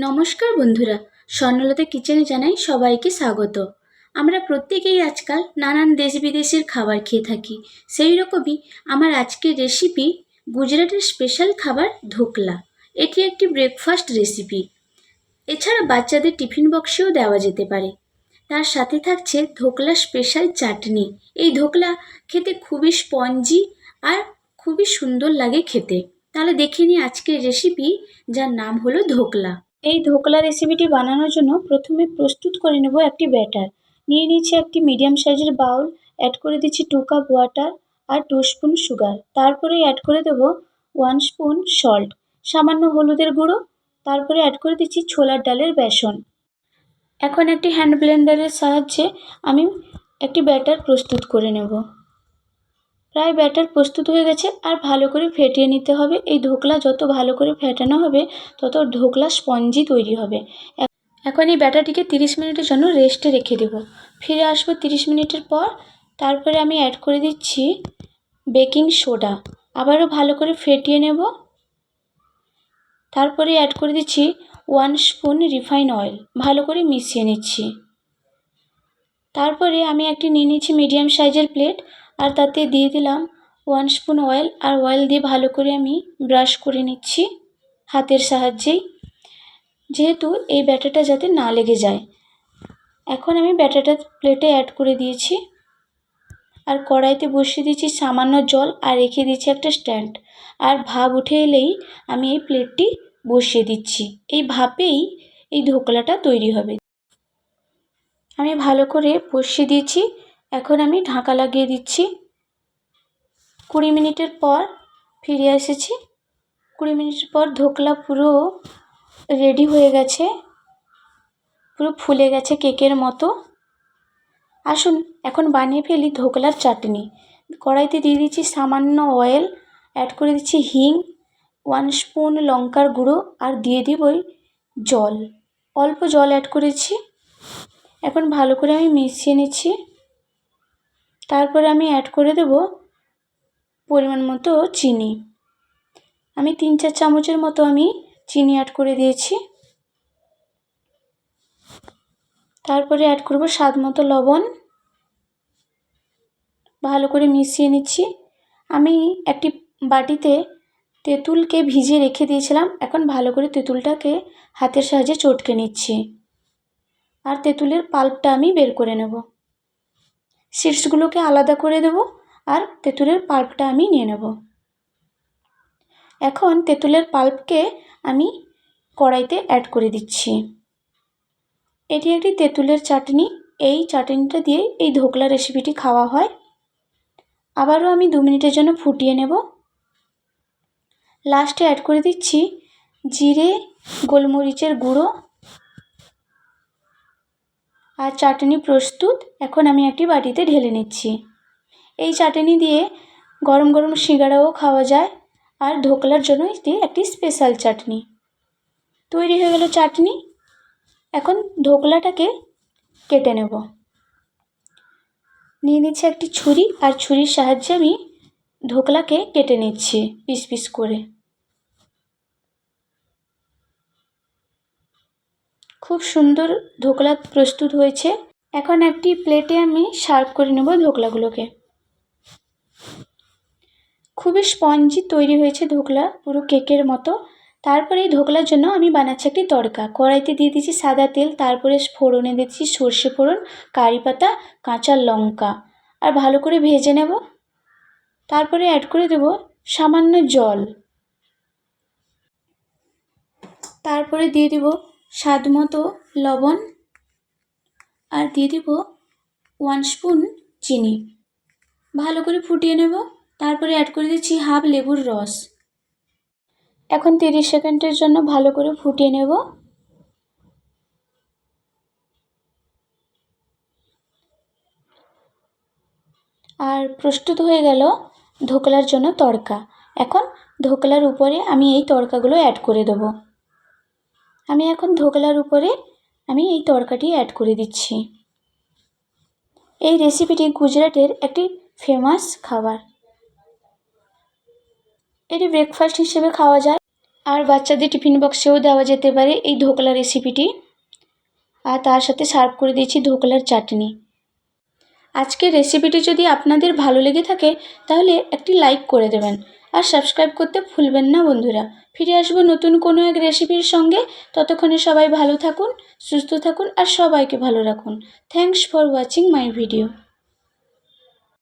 নমস্কার বন্ধুরা, স্বর্ণলতা কিচেনে জানাই সবাইকে স্বাগত। আমরা প্রত্যেকেই আজকাল নানান দেশ বিদেশের খাবার খেয়ে থাকি। সেই রকমই আমার আজকের রেসিপি গুজরাটের স্পেশাল খাবার ধোকলা। এটি একটি ব্রেকফাস্ট রেসিপি এছাড়া বাচ্চাদের টিফিন বক্সেও দেওয়া যেতে পারে। তার সাথে থাকছে ধোকলা স্পেশাল চাটনি। এই ধোকলা খেতে খুবই স্পঞ্জি আর খুবই সুন্দর লাগে খেতে। তাহলে দেখে নিই আজকের রেসিপি যার নাম হলো ধোকলা। এই ধোকলা রেসিপিটি বানানোর জন্য প্রথমে প্রস্তুত করে নেব একটি ব্যাটার। নিয়ে নিচ্ছি একটি মিডিয়াম সাইজের বাউল অ্যাড করে দিচ্ছি টু কাপ ওয়াটার আর টু স্পুন সুগার তারপরে অ্যাড করে দেবো ওয়ান স্পুন সল্ট সামান্য হলুদের গুঁড়ো। তারপরে অ্যাড করে দিচ্ছি ছোলার ডালের বেসন। এখন একটি হ্যান্ড ব্লেন্ডারের সাহায্যে আমি একটি ব্যাটার প্রস্তুত করে নেব। প্রায় ব্যাটার প্রস্তুত হয়ে গেছে আর ভালো করে ফেটিয়ে নিতে হবে। এই ধোকলা যত ভালো করে ফেটানো হবে, তত ধোকলা স্পঞ্জি তৈরি হবে। এখন এই ব্যাটারটিকে তিরিশ মিনিটের জন্য রেস্টে রেখে দেব। ফিরে আসব তিরিশ মিনিটের পর। তারপরে আমি অ্যাড করে দিচ্ছি বেকিং সোডা আবারও ভালো করে ফেটিয়ে নেব। তারপরে অ্যাড করে দিচ্ছি ওয়ান স্পুন রিফাইন অয়েল ভালো করে মিশিয়ে নিচ্ছি। তারপরে আমি একটি নিয়ে নিচ্ছি মিডিয়াম সাইজের প্লেট আর তাতে দিয়ে দিলাম ওয়ান স্পুন অয়েল আর অয়েল দিয়ে ভালো করে আমি ব্রাশ করে নিচ্ছি হাতের সাহায্যেই। যেহেতু এই ব্যাটারটা যাতে না লেগে যায়। এখন আমি ব্যাটারটা প্লেটে অ্যাড করে দিয়েছি। আর কড়াইতে বসিয়ে দিয়েছি সামান্য জল, আর রেখে দিয়েছি একটা স্ট্যান্ড আর ভাপ উঠে এলেই আমি এই প্লেটটি বসিয়ে দিচ্ছি। এই ভাপেই এই ধোকলাটা তৈরি হবে। আমি ভালো করে বসিয়ে দিয়েছি। এখন আমি ঢাকা লাগিয়ে দিচ্ছি। কুড়ি মিনিটের পর ফিরে এসেছি। কুড়ি মিনিটের পর ধোকলা পুরো রেডি হয়ে গেছে। পুরো ফুলে গেছে কেকের মতো। আসুন, এখন বানিয়ে ফেলি ধোকলার চাটনি। কড়াইতে দিয়ে দিচ্ছি সামান্য অয়েল অ্যাড করে দিচ্ছি হিং ওয়ান স্পুন লঙ্কার গুঁড়ো আর দিয়ে দিবই জল। অল্প জল অ্যাড করেছি। এখন ভালো করে আমি মিশিয়ে নিচ্ছি। তারপরে আমি অ্যাড করে দেব পরিমাণ মতো চিনি। আমি তিন চার চামচের মতো আমি চিনি অ্যাড করে দিয়েছি। তারপরে অ্যাড করব স্বাদ মতো লবণ। ভালো করে মিশিয়ে নিচ্ছি। আমি একটি বাটিতে তেঁতুলকে ভিজিয়ে রেখে দিয়েছিলাম। এখন ভালো করে তেঁতুলটাকে হাতের সাহায্যে চটকে নিচ্ছি। আর তেঁতুলের পাল্পটা আমি বের করে নেব। সিডসগুলোকে আলাদা করে দেব আর তেঁতুলের পাল্পটা আমি নিয়ে নেব। এখন তেঁতুলের পাল্পকে আমি কড়াইতে অ্যাড করে দিচ্ছি। এটি একটি তেঁতুলের চাটনি। এই চাটনিটা দিয়ে এই ধোকলা রেসিপিটি খাওয়া হয়। আবারও আমি দু মিনিটের জন্য ফুটিয়ে নেব। লাস্টে অ্যাড করে দিচ্ছি জিরে, গোলমরিচের গুঁড়ো আর চাটনি প্রস্তুত, এখন আমি একটি বাটিতে ঢেলে নিচ্ছি। এই চাটনি দিয়ে গরম গরম সিঙ্গারাও খাওয়া যায় আর ধোকলার জন্য এটি একটি স্পেশাল চাটনি। তৈরি হয়ে গেল চাটনি। এখন ধোকলাটাকে কেটে নেব। নিয়ে নিচ্ছে একটি ছুরি আর ছুরির সাহায্যে আমি ধোকলাকে কেটে নিচ্ছি পিস পিস করে। খুব সুন্দর ধোকলা প্রস্তুত হয়েছে। এখন একটি প্লেটে আমি সার্ভ করে নেব ধোকলাগুলোকে খুবই স্পঞ্জি তৈরি হয়েছে ধোকলা পুরো কেকের মতো। তারপরে এই ধোকলার জন্য আমি বানাচ্ছি একটি তড়কা। কড়াইতে দিয়ে দিচ্ছি সাদা তেল, তারপরে ফোড়নে দিচ্ছি সর্ষে ফোড়ন, কারি পাতা, কাঁচা লঙ্কা। আর ভালো করে ভেজে নেব। তারপরে অ্যাড করে দেব সামান্য জল। তারপরে দিয়ে দিব স্বাদ মতো লবণ আর দিয়ে দিব ওয়ান স্পুন চিনি। ভালো করে ফুটিয়ে নেব, তারপরে অ্যাড করে দিচ্ছি হাফ লেবুর রস। এখন তিরিশ সেকেন্ডের জন্য ভালো করে ফুটিয়ে নেব। আর প্রস্তুত হয়ে গেল ধোকলার জন্য তড়কা। এখন ধোকলার উপরে আমি এই তড়কাগুলো অ্যাড করে দেবো। আমি এখন ধোকলার উপরে আমি এই তরকাটি অ্যাড করে দিচ্ছি। এই রেসিপিটি গুজরাটের একটি ফেমাস খাবার। এটি ব্রেকফাস্ট হিসেবে খাওয়া যায়। আর বাচ্চাদের টিফিন বক্সেও দেওয়া যেতে পারে এই ধোকলা রেসিপিটি আর তার সাথে সার্ভ করে দিয়েছি ধোকলার চাটনি। আজকের রেসিপিটি যদি আপনাদের ভালো লেগে থাকে, তাহলে একটি লাইক করে দেবেন। আর সাবস্ক্রাইব করতে ভুলবেন না বন্ধুরা। ফিরে আসব নতুন কোনো এক রেসিপির সঙ্গে। ততক্ষণে সবাই ভালো থাকুন, সুস্থ থাকুন আর সবাইকে ভালো রাখুন। Thanks for watching my video